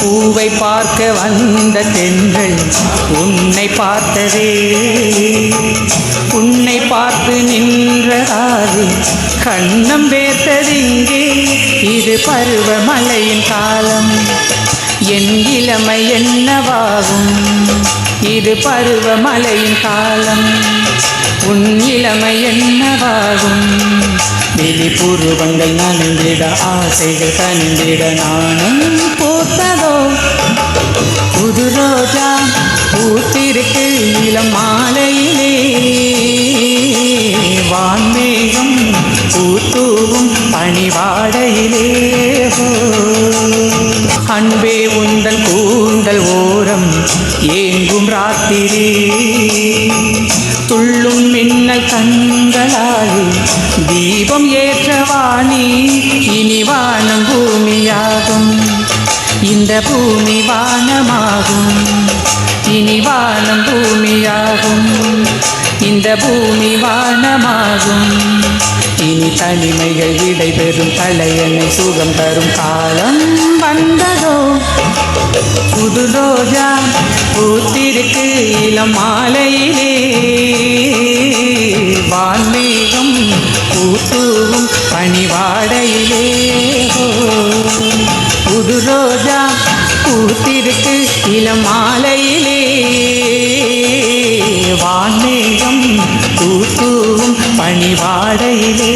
பூவை பார்க்க வந்த பெண்கள் உன்னை பார்த்ததே. உன்னை பார்த்து நின்றதாது கண்ணம் வேர்த்ததிங்கே இது பருவமலையின் காலம். என் இளமை என்னவாகும்? இது பருவமலையின் காலம். உன் இளமை என்னவாகும்? வெளிப்புருவங்கள் நனைந்திட ஆசைகள் கனிந்திட நானும் மாலையிலே வான்மேகம் பூத்தூவும் பணிவாடையிலே. அன்பே உந்தன் கூந்தல் ஓரம் ஏங்கும் ராத்திரி. துள்ளும் மின்னல் கண்களால் தீபம் ஏற்றவாணி இனி வானம் பூமியாகும். இந்த பூமி வானமாகும். இனி வானம் பூமியாகும் இந்த பூமி வானமாகும். இனி தனிமைகள் விடைபெறும். தலையனை சுகம் தரும் காலம் வந்ததோ? புது ரோஜா பூத்திருக்கு இளம் மாலையிலே. வான்மேகம் பூத்தூவும் பனிவாடையிலே. புது ரோஜா பூத்திருக்கு இளம் மாலையிலே. பூக்கும் பனிவாடையிலே